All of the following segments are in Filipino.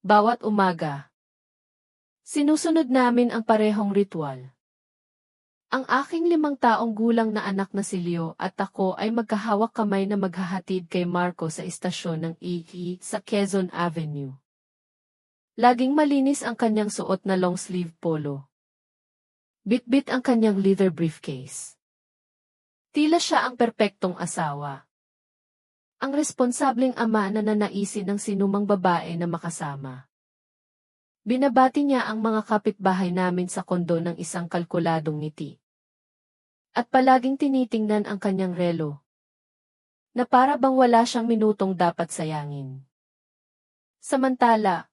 Bawat umaga. Sinusunod namin ang parehong ritual. Ang aking limang taong gulang na anak na si Leo at ako ay magkahawak kamay na maghahatid kay Marco sa istasyon ng EE sa Quezon Avenue. Laging malinis ang kanyang suot na long sleeve polo. Bitbit ang kanyang leather briefcase. Tila siya ang perpektong asawa. Ang responsableng ama na nanaisin ng sinumang babae na makasama. Binabati niya ang mga kapitbahay namin sa kondo ng isang kalkuladong ngiti. At palaging tinitingnan ang kanyang relo. Na para bang wala siyang minutong dapat sayangin. Samantala,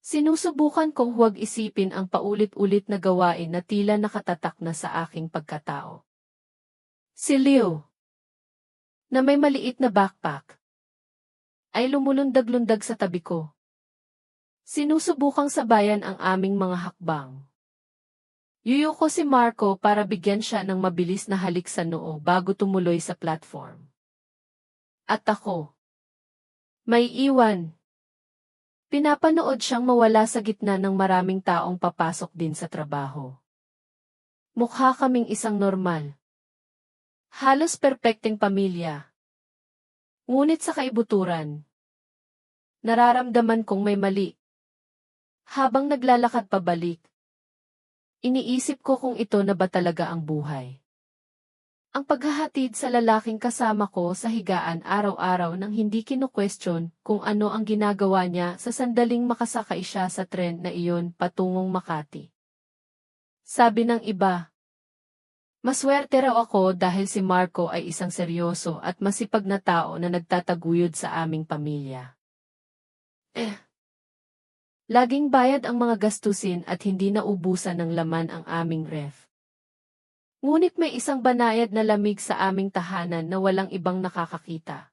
sinusubukan kong huwag isipin ang paulit-ulit na gawain na tila nakatatak na sa aking pagkatao. Si Leo, na may maliit na backpack, ay lumulundag-lundag sa tabi ko. Sinusubukang sabayan ang aming mga hakbang. Yuyuko si Marco para bigyan siya ng mabilis na halik sa noo bago tumuloy sa platform. At ako. May iwan. Pinapanood siyang mawala sa gitna ng maraming taong papasok din sa trabaho. Mukha kaming isang normal. Halos perpekteng pamilya. Ngunit sa kaibuturan, nararamdaman kong may mali. Habang naglalakad pabalik, iniisip ko kung ito na ba talaga ang buhay. Ang paghahatid sa lalaking kasama ko sa higaan araw-araw nang hindi kinu-question kung ano ang ginagawa niya sa sandaling makasakay siya sa tren na iyon patungong Makati. Sabi ng iba, Maswerte raw ako dahil si Marco ay isang seryoso at masipag na tao na nagtataguyod sa aming pamilya. Eh, Laging bayad ang mga gastusin at hindi naubusan ng laman ang aming ref. Ngunit may isang banayad na lamig sa aming tahanan na walang ibang nakakakita.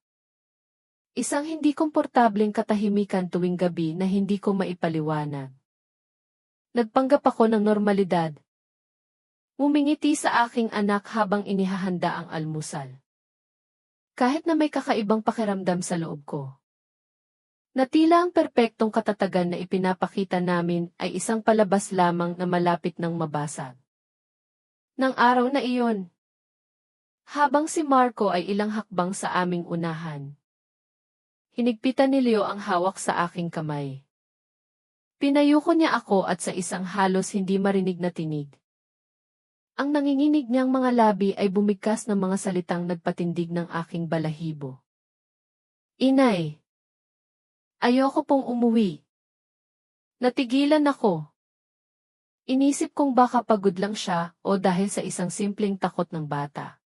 Isang hindi komportableng katahimikan tuwing gabi na hindi ko maipaliwanag. Nagpanggap ako ng normalidad. Umingiti sa aking anak habang inihahanda ang almusal. Kahit na may kakaibang pakiramdam sa loob ko. Natila ang perpektong katatagan na ipinapakita namin ay isang palabas lamang na malapit ng mabasag. Nang araw na iyon, habang si Marco ay ilang hakbang sa aming unahan, hinigpitan ni Leo ang hawak sa aking kamay. Pinayuko niya ako at sa isang halos hindi marinig na tinig. Ang nanginginig niyang mga labi ay bumigkas ng mga salitang nagpatindig ng aking balahibo. Inay, Ayoko pong umuwi. Natigilan ako. Inisip kong baka pagod lang siya o dahil sa isang simpleng takot ng bata.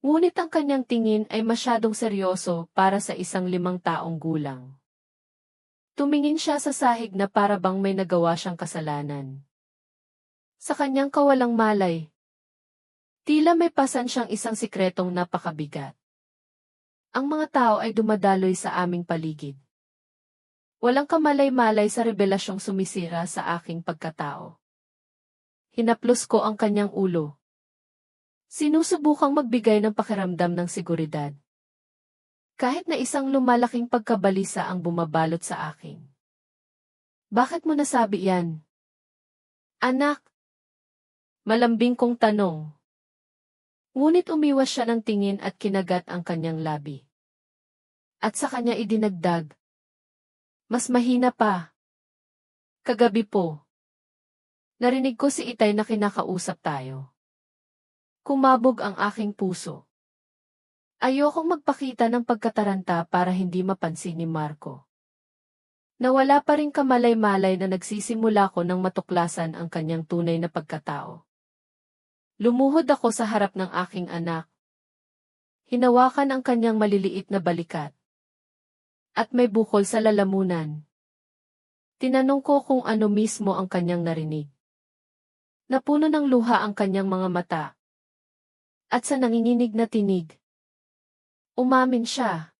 Ngunit ang kanyang tingin ay masyadong seryoso para sa isang limang taong gulang. Tumingin siya sa sahig na para bang may nagawa siyang kasalanan. Sa kanyang kawalang malay, tila may pasan siyang isang sikretong napakabigat. Ang mga tao ay dumadaloy sa aming paligid. Walang kamalay-malay sa revelasyong sumisira sa aking pagkatao. Hinaplos ko ang kanyang ulo. Sinusubukang magbigay ng pakiramdam ng seguridad. Kahit na isang lumalaking pagkabalisa ang bumabalot sa akin. Bakit mo nasabi yan? Anak! Malambing kong tanong. Ngunit umiwas siya ng tingin at kinagat ang kanyang labi. At sa kanya idinagdag, mas mahina pa. Kagabi po. Narinig ko si Itay na kinakausap tayo. Kumabog ang aking puso. Ayokong magpakita ng pagkataranta para hindi mapansin ni Marco. Nawala pa rin kamalay-malay na nagsisimula ko ng matuklasan ang kanyang tunay na pagkatao. Lumuhod ako sa harap ng aking anak. Hinawakan ang kanyang maliliit na balikat at may bukol sa lalamunan. Tinanong ko kung ano mismo ang kanyang narinig. Napuno ng luha ang kanyang mga mata. At sa nanginginig na tinig, umamin siya.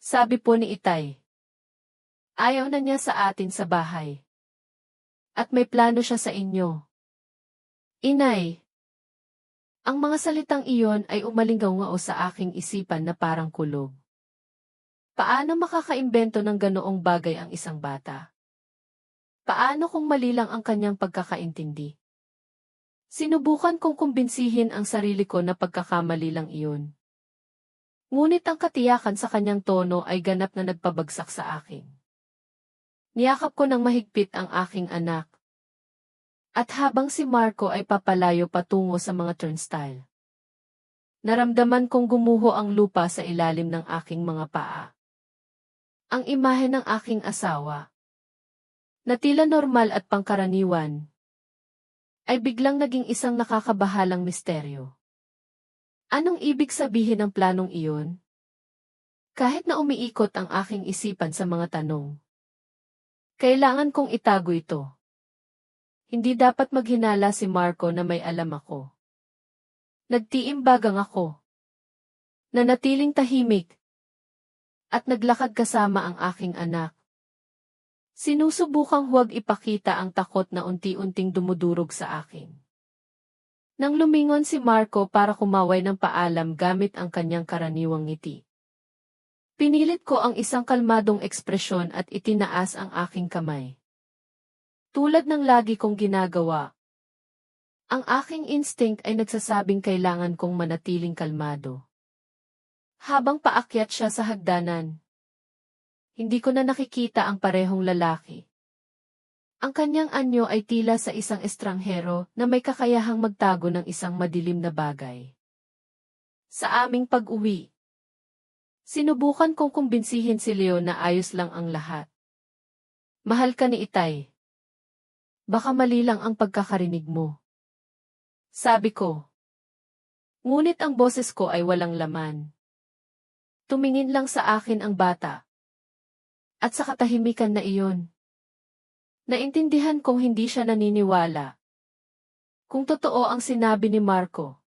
Sabi po ni Itay. Ayaw na niya sa atin sa bahay. At may plano siya sa inyo. Inay. Ang mga salitang iyon ay umalinggaw ngao sa aking isipan na parang kulog. Paano makakaimbento ng ganoong bagay ang isang bata? Paano kung mali lang ang kanyang pagkakaintindi? Sinubukan kong kumbinsihin ang sarili ko na pagkakamali lang iyon. Ngunit ang katiyakan sa kanyang tono ay ganap na nagpabagsak sa akin. Niyakap ko ng mahigpit ang aking anak. At habang si Marco ay papalayo patungo sa mga turnstile. Naramdaman kong gumuho ang lupa sa ilalim ng aking mga paa. Ang imahe ng aking asawa, na tila normal at pangkaraniwan, ay biglang naging isang nakakabahalang misteryo. Anong ibig sabihin ng planong iyon? Kahit na umiikot ang aking isipan sa mga tanong. Kailangan kong itago ito. Hindi dapat maghinala si Marco na may alam ako. Nagtiimbagang ako. Nanatiling tahimik. At naglakad kasama ang aking anak. Sinusubukang huwag ipakita ang takot na unti-unting dumudurog sa akin. Nang lumingon si Marco para kumaway ng paalam gamit ang kanyang karaniwang ngiti. Pinilit ko ang isang kalmadong ekspresyon at itinaas ang aking kamay. Tulad ng lagi kong ginagawa, ang aking instinct ay nagsasabing kailangan kong manatiling kalmado. Habang paakyat siya sa hagdanan, hindi ko na nakikita ang parehong lalaki. Ang kanyang anyo ay tila sa isang estranghero na may kakayahang magtago ng isang madilim na bagay. Sa aming pag-uwi, sinubukan kong kumbinsihin si Leo na ayos lang ang lahat. Mahal ka ni Itay. Baka mali lang ang pagkakarinig mo. Sabi ko. Ngunit ang boses ko ay walang laman. Tumingin lang sa akin ang bata. At sa katahimikan na iyon. Naintindihan kong hindi siya naniniwala. Kung totoo ang sinabi ni Marco.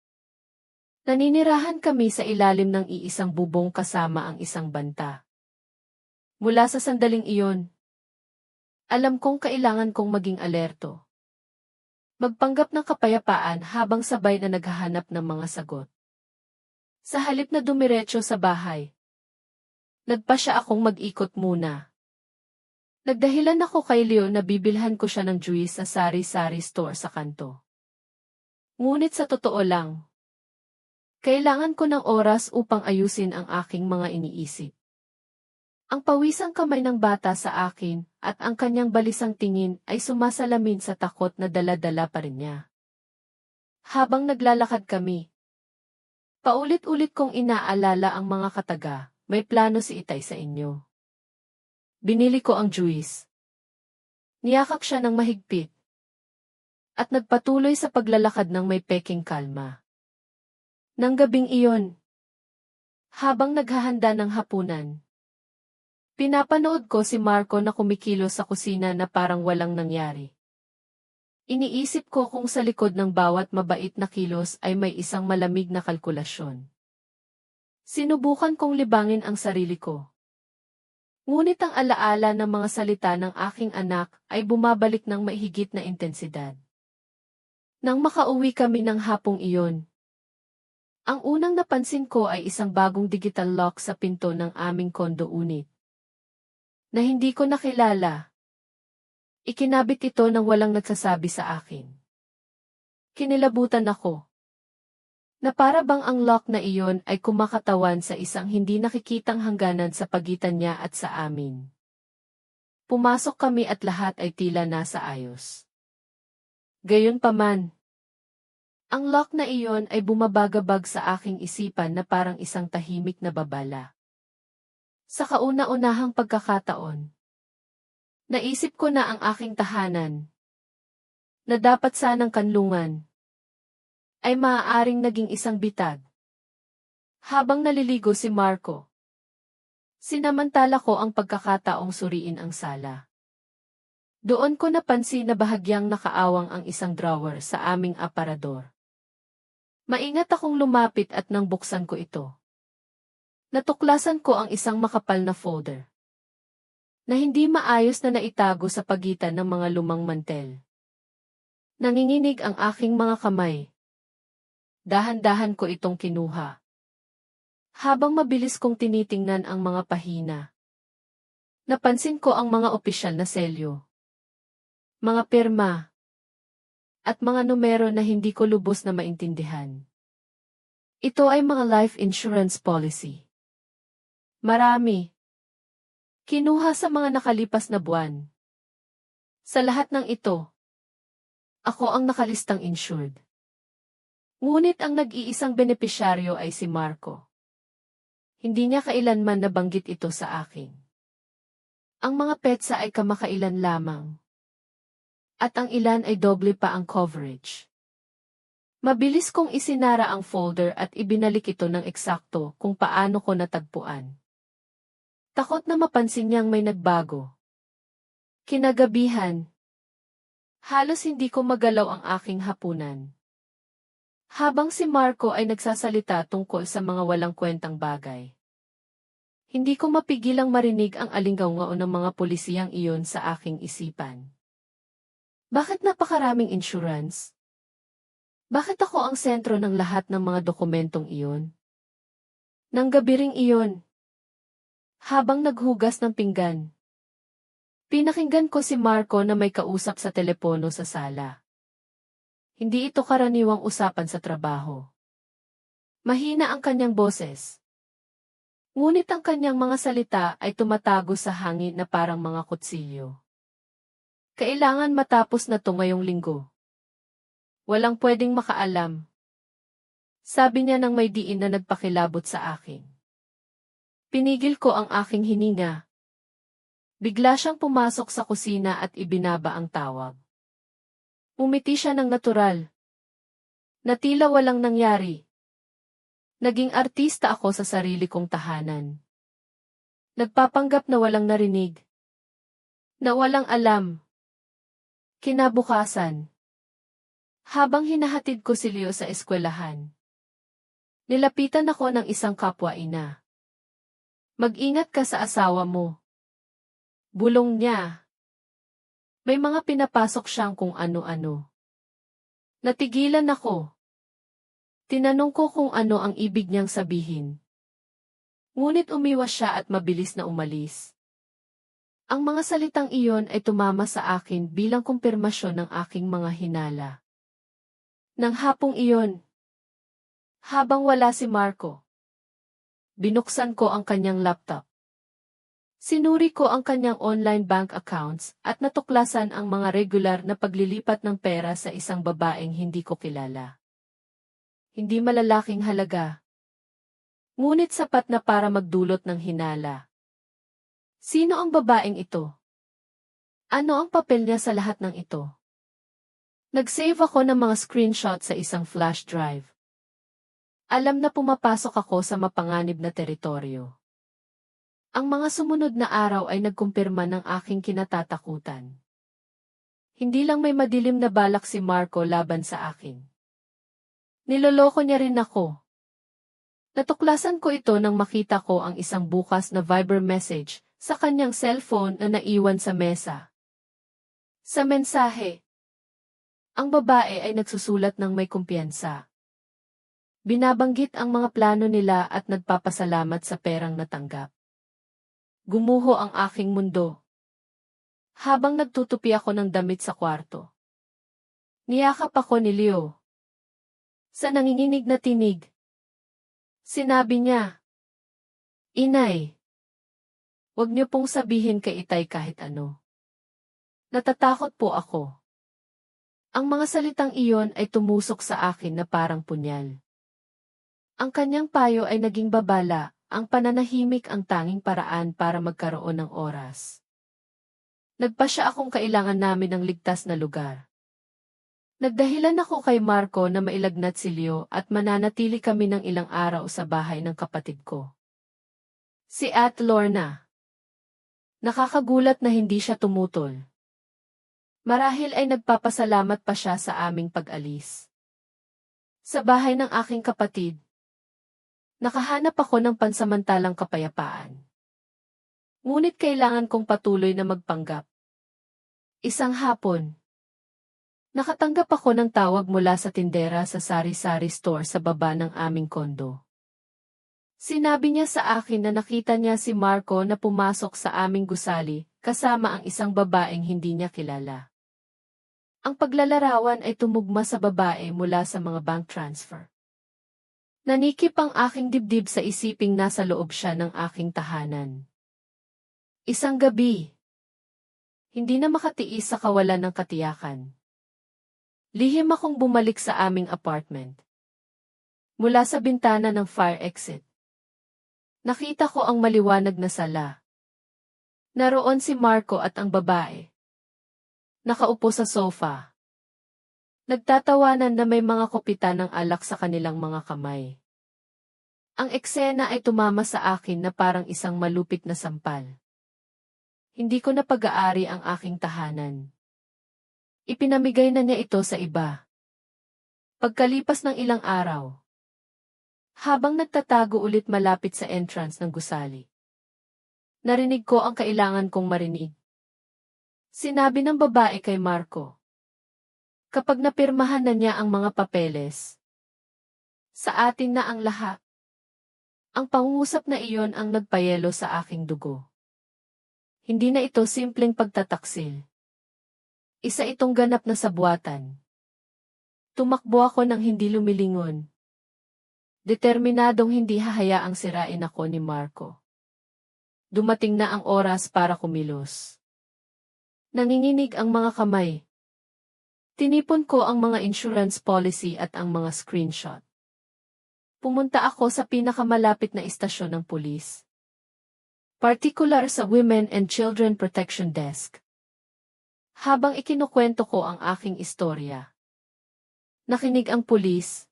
Naninirahan kami sa ilalim ng iisang bubong kasama ang isang banta. Mula sa sandaling iyon, alam kong kailangan kong maging alerto. Magpanggap ng kapayapaan habang sabay na naghahanap ng mga sagot. Sa halip na dumiretso sa bahay, nagpa siya akong mag-ikot muna. Nagdahilan ako kay Leo na bibilhan ko siya ng juice sa sari-sari store sa kanto. Ngunit sa totoo lang, kailangan ko ng oras upang ayusin ang aking mga iniisip. Ang pawisang kamay ng bata sa akin at ang kanyang balisang tingin ay sumasalamin sa takot na dala-dala pa rin niya. Habang naglalakad kami, paulit-ulit kong inaalala ang mga kataga, may plano si Itay sa inyo. Binili ko ang juice. Niyakak siya ng mahigpit. At nagpatuloy sa paglalakad ng may peking kalma. Nang gabing iyon, habang naghahanda ng hapunan, pinapanood ko si Marco na kumikilo sa kusina na parang walang nangyari. Iniisip ko kung sa likod ng bawat mabait na kilos ay may isang malamig na kalkulasyon. Sinubukan kong libangin ang sarili ko. Ngunit ang alaala ng mga salita ng aking anak ay bumabalik ng maihigit na intensidad. Nang makauwi kami ng hapong iyon, ang unang napansin ko ay isang bagong digital lock sa pinto ng aming kondo unit. Na hindi ko nakilala. Ikinabit ito nang walang nagsasabi sa akin. Kinilabutan ako. Na para bang ang lock na iyon ay kumakatawan sa isang hindi nakikitang hangganan sa pagitan niya at sa amin. Pumasok kami at lahat ay tila nasa ayos. Gayon paman, ang lock na iyon ay bumabagabag sa aking isipan na parang isang tahimik na babala. Sa kauna-unahang pagkakataon, naisip ko na ang aking tahanan, na dapat sanang kanlungan, ay maaaring naging isang bitag. Habang naliligo si Marco, sinamantala ko ang pagkakataong suriin ang sala. Doon ko napansin na bahagyang nakaawang ang isang drawer sa aming aparador. Maingat akong lumapit at nang buksan ko ito. Natuklasan ko ang isang makapal na folder. Na hindi maayos na naitago sa pagitan ng mga lumang mantel. Nanginginig ang aking mga kamay. Dahan-dahan ko itong kinuha. Habang mabilis kong tinitingnan ang mga pahina, napansin ko ang mga opisyal na selyo, mga pirma, at mga numero na hindi ko lubos na maintindihan. Ito ay mga life insurance policy. Marami. Kinuha sa mga nakalipas na buwan. Sa lahat ng ito, ako ang nakalistang insured. Ngunit ang nag-iisang benepisyaryo ay si Marco. Hindi niya kailanman nabanggit ito sa akin. Ang mga petsa ay kamakailan lamang. At ang ilan ay doble pa ang coverage. Mabilis kong isinara ang folder at ibinalik ito ng eksakto kung paano ko natagpuan. Takot na mapansin niyang may nagbago. Kinagabihan. Halos hindi ko magalaw ang aking hapunan. Habang si Marco ay nagsasalita tungkol sa mga walang kwentang bagay. Hindi ko mapigilang marinig ang alinggaw-ngao ng mga pulisiyang iyon sa aking isipan. Bakit napakaraming insurance? Bakit ako ang sentro ng lahat ng mga dokumentong iyon? Nang gabi ring iyon. Habang naghugas ng pinggan. Pinakinggan ko si Marco na may kausap sa telepono sa sala. Hindi ito karaniwang usapan sa trabaho. Mahina ang kanyang boses. Ngunit ang kanyang mga salita ay tumatago sa hangin na parang mga kutsilyo. Kailangan matapos na to ngayong linggo. Walang pwedeng makaalam. Sabi niya nang may diin na nagpakilabot sa akin. Pinigil ko ang aking hininga. Bigla siyang pumasok sa kusina at ibinaba ang tawag. Umiti siya ng natural. Natila walang nangyari. Naging artista ako sa sarili kong tahanan. Nagpapanggap na walang narinig. Na walang alam. Kinabukasan. Habang hinahatid ko si Leo sa eskwelahan. Nilapitan ako ng isang kapwa-ina. Mag-ingat ka sa asawa mo. Bulong niya. May mga pinapasok siyang kung ano-ano. Natigilan ako. Tinanong ko kung ano ang ibig niyang sabihin. Ngunit umiwas siya at mabilis na umalis. Ang mga salitang iyon ay tumama sa akin bilang kumpirmasyon ng aking mga hinala. Nang hapong iyon, habang wala si Marco, binuksan ko ang kanyang laptop. Sinuri ko ang kanyang online bank accounts at natuklasan ang mga regular na paglilipat ng pera sa isang babaeng hindi ko kilala. Hindi malalaking halaga. Ngunit sapat na para magdulot ng hinala. Sino ang babaeng ito? Ano ang papel niya sa lahat ng ito? Nag-save ako ng mga screenshot sa isang flash drive. Alam na pumapasok ako sa mapanganib na teritoryo. Ang mga sumunod na araw ay nagkumpirma ng aking kinatatakutan. Hindi lang may madilim na balak si Marco laban sa akin. Niloloko niya rin ako. Natuklasan ko ito nang makita ko ang isang bukas na Viber message sa kanyang cellphone na naiwan sa mesa. Sa mensahe, ang babae ay nagsusulat ng may kumpiyansa. Binabanggit ang mga plano nila at nagpapasalamat sa perang natanggap. Gumuho ang aking mundo. Habang nagtutupi ako ng damit sa kwarto. Niyakap ako ni Leo. Sa nanginginig na tinig. Sinabi niya, Inay, Huwag niyo pong sabihin kay Itay kahit ano. Natatakot po ako. Ang mga salitang iyon ay tumusok sa akin na parang punyal. Ang kanyang payo ay naging babala, ang pananahimik ang tanging paraan para magkaroon ng oras. Nagpa siya akong kailangan namin ng ligtas na lugar. Nagdahilan ako kay Marco na mailagnat si Leo at mananatili kami ng ilang araw sa bahay ng kapatid ko. Si At Lorna Nakakagulat na hindi siya tumutol. Marahil ay nagpapasalamat pa siya sa aming pag-alis. Sa bahay ng aking kapatid, nakahanap ako ng pansamantalang kapayapaan. Ngunit kailangan kong patuloy na magpanggap. Isang hapon, nakatanggap ako ng tawag mula sa tindera sa sari-sari store sa baba ng aming kondo. Sinabi niya sa akin na nakita niya si Marco na pumasok sa aming gusali, kasama ang isang babaeng hindi niya kilala. Ang paglalarawan ay tumugma sa babae mula sa mga bank transfer. Nanikip ang aking dibdib sa isiping nasa loob siya ng aking tahanan. Isang gabi. Hindi na makatiis sa kawalan ng katiyakan. Lihim akong bumalik sa aming apartment. Mula sa bintana ng fire exit. Nakita ko ang maliwanag na sala. Naroon si Marco at ang babae. Nakaupo sa sofa. Nagtatawanan na may mga kopitan ng alak sa kanilang mga kamay. Ang eksena ay tumama sa akin na parang isang malupit na sampal. Hindi ko na pag-aari ang aking tahanan. Ipinamigay na niya ito sa iba. Pagkalipas ng ilang araw, habang nagtatago ulit malapit sa entrance ng gusali, narinig ko ang kailangan kong marinig. Sinabi ng babae kay Marco. Kapag napirmahan na niya ang mga papeles, sa atin na ang lahat. Ang pangungusap na iyon ang nagpayelo sa aking dugo. Hindi na ito simpleng pagtataksil. Isa itong ganap na sabuatan. Tumakbo ako ng hindi lumilingon. Determinadong hindi hahayaang sirain ako ni Marco. Dumating na ang oras para kumilos. Nanginginig ang mga kamay. Tinipon ko ang mga insurance policy at ang mga screenshot. Pumunta ako sa pinakamalapit na istasyon ng pulis. Particular sa Women and Children Protection Desk. Habang ikinukwento ko ang aking istorya. Nakinig ang pulis.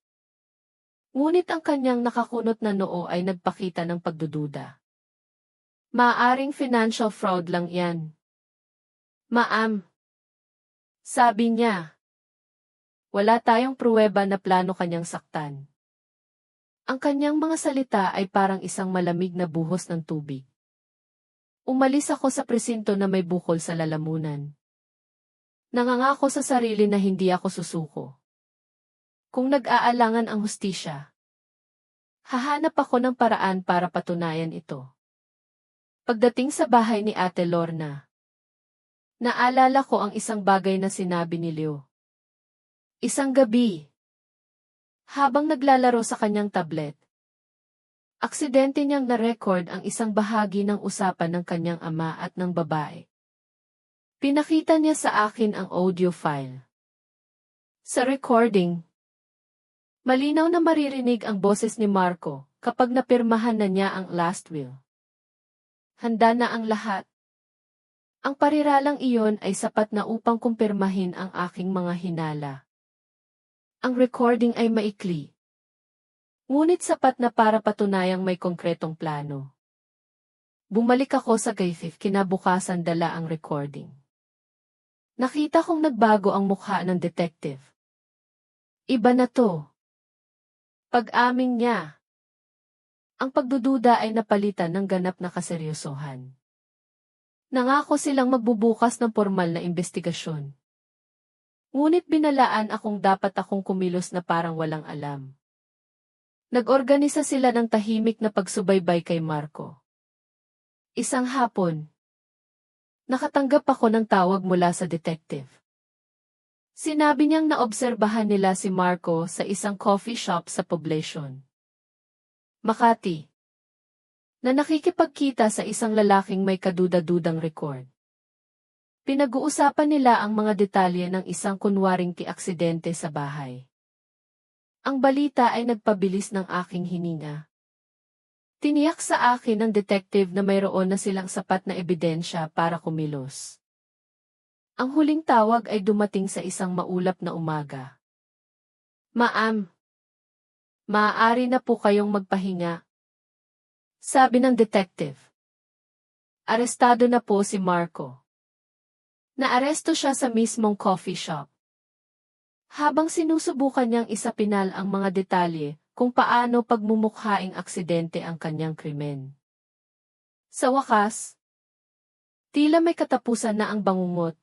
Ngunit ang kanyang nakakunot na noo ay nagpakita ng pagdududa. Maaring financial fraud lang yan. Maam. Sabi niya. Wala tayong pruweba na plano kanyang saktan. Ang kanyang mga salita ay parang isang malamig na buhos ng tubig. Umalis ako sa presinto na may bukol sa lalamunan. Nangangako sa sarili na hindi ako susuko. Kung nag-aalangan ang hustisya, hahanap ako ng paraan para patunayan ito. Pagdating sa bahay ni Ate Lorna, naalala ko ang isang bagay na sinabi ni Leo. Isang gabi, habang naglalaro sa kanyang tablet, aksidente niyang na-record ang isang bahagi ng usapan ng kanyang ama at ng babae. Pinakita niya sa akin ang audio file. Sa recording, malinaw na maririnig ang boses ni Marco kapag napirmahan na niya ang last will. Handa na ang lahat. Ang pariralang iyon ay sapat na upang kumpirmahin ang aking mga hinala. Ang recording ay maikli. Ngunit sapat na para patunayang may konkretong plano. Bumalik ako sa Gayfif kinabukasan dala ang recording. Nakita kong nagbago ang mukha ng detective. Iba na to. Pag-aming niya. Ang pagdududa ay napalitan ng ganap na kaseryosohan. Nangako silang magbubukas ng formal na investigasyon. Ngunit binalaan akong dapat akong kumilos na parang walang alam. Nag-organisa sila ng tahimik na pagsubaybay kay Marco. Isang hapon, Nakatanggap ako ng tawag mula sa detective. Sinabi niyang naobserbahan nila si Marco sa isang coffee shop sa Poblacion. Makati. Na nakikipagkita sa isang lalaking may kaduda-dudang record. Pinag-uusapan nila ang mga detalye ng isang kunwaring kiaksidente sa bahay. Ang balita ay nagpabilis ng aking hininga. Tiniyak sa akin ng detective na mayroon na silang sapat na ebidensya para kumilos. Ang huling tawag ay dumating sa isang maulap na umaga. Maam, maaari na po kayong magpahinga. Sabi ng detective. Arestado na po si Marco. Naaresto siya sa mismong coffee shop. Habang sinusubukan niyang isapinal ang mga detalye, kung paano pagmumukhaing aksidente ang kanyang krimen. Sa wakas, tila may katapusan na ang bangungot.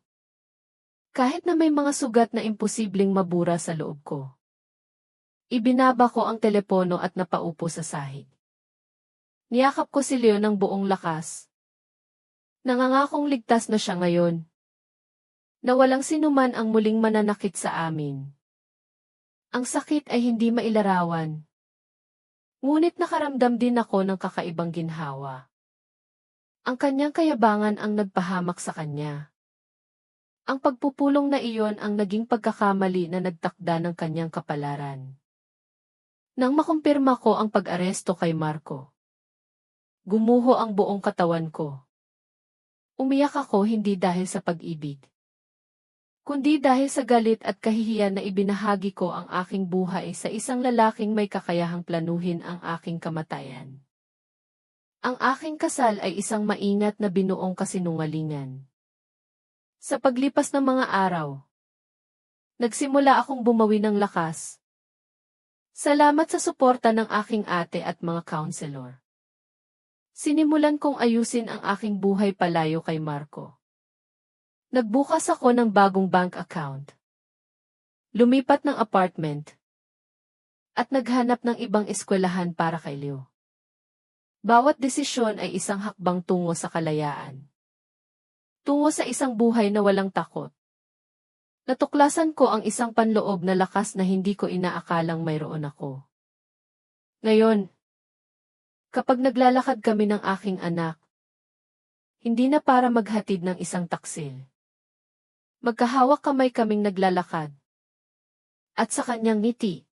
Kahit na may mga sugat na imposibleng mabura sa loob ko. Ibinaba ko ang telepono at napaupo sa sahig. Niyakap ko si Leo ng buong lakas. Nangangakong ligtas na siya ngayon. Na walang sinuman ang muling mananakit sa amin. Ang sakit ay hindi mailarawan. Ngunit nakaramdam din ako ng kakaibang ginhawa. Ang kanyang kayabangan ang nagpahamak sa kanya. Ang pagpupulong na iyon ang naging pagkakamali na nagtakda ng kanyang kapalaran. Nang makumpirma ko ang pag-aresto kay Marco. Gumuho ang buong katawan ko. Umiyak ako hindi dahil sa pag-ibig. Kundi dahil sa galit at kahihiyan na ibinahagi ko ang aking buhay sa isang lalaking may kakayahang planuhin ang aking kamatayan. Ang aking kasal ay isang maingat na binuong kasinungalingan. Sa paglipas ng mga araw, nagsimula akong bumawi ng lakas. Salamat sa suporta ng aking ate at mga counselor. Sinimulan kong ayusin ang aking buhay palayo kay Marco. Nagbukas ako ng bagong bank account. Lumipat ng apartment. At naghanap ng ibang eskwelahan para kay Leo. Bawat desisyon ay isang hakbang tungo sa kalayaan. Tungo sa isang buhay na walang takot. Natuklasan ko ang isang panloob na lakas na hindi ko inaakalang mayroon ako. Ngayon, kapag naglalakad kami ng aking anak, hindi na para maghatid ng isang taksil. Magkahawak kamay kaming naglalakad. At sa kanyang ngiti,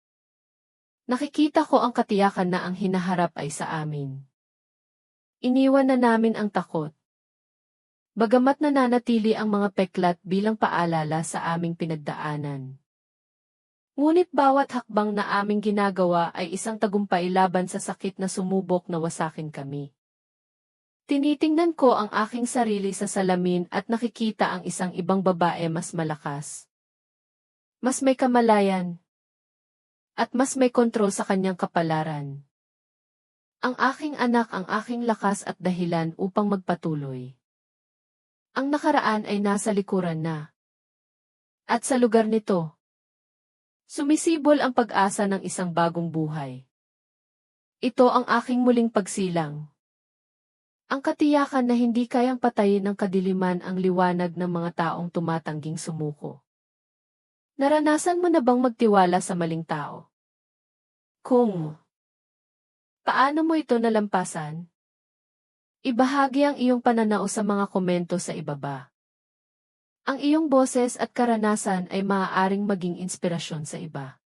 nakikita ko ang katiyakan na ang hinaharap ay sa amin. Iniwan na namin ang takot. Bagamat nananatili ang mga peklat bilang paalala sa aming pinagdaanan. Ngunit bawat hakbang na aming ginagawa ay isang tagumpay laban sa sakit na sumubok na wasakin kami. Tinitingnan ko ang aking sarili sa salamin at nakikita ang isang ibang babae mas malakas. Mas may kamalayan. At mas may kontrol sa kanyang kapalaran. Ang aking anak ang aking lakas at dahilan upang magpatuloy. Ang nakaraan ay nasa likuran na. At sa lugar nito, sumisibol ang pag-asa ng isang bagong buhay. Ito ang aking muling pagsilang. Ang katiyakan na hindi kayang patayin ng kadiliman ang liwanag ng mga taong tumatangging sumuko. Naranasan mo na bang magtiwala sa maling tao? Kung paano mo ito nalampasan? Ibahagi ang iyong pananao sa mga komento sa ibaba. Ang iyong boses at karanasan ay maaaring maging inspirasyon sa iba.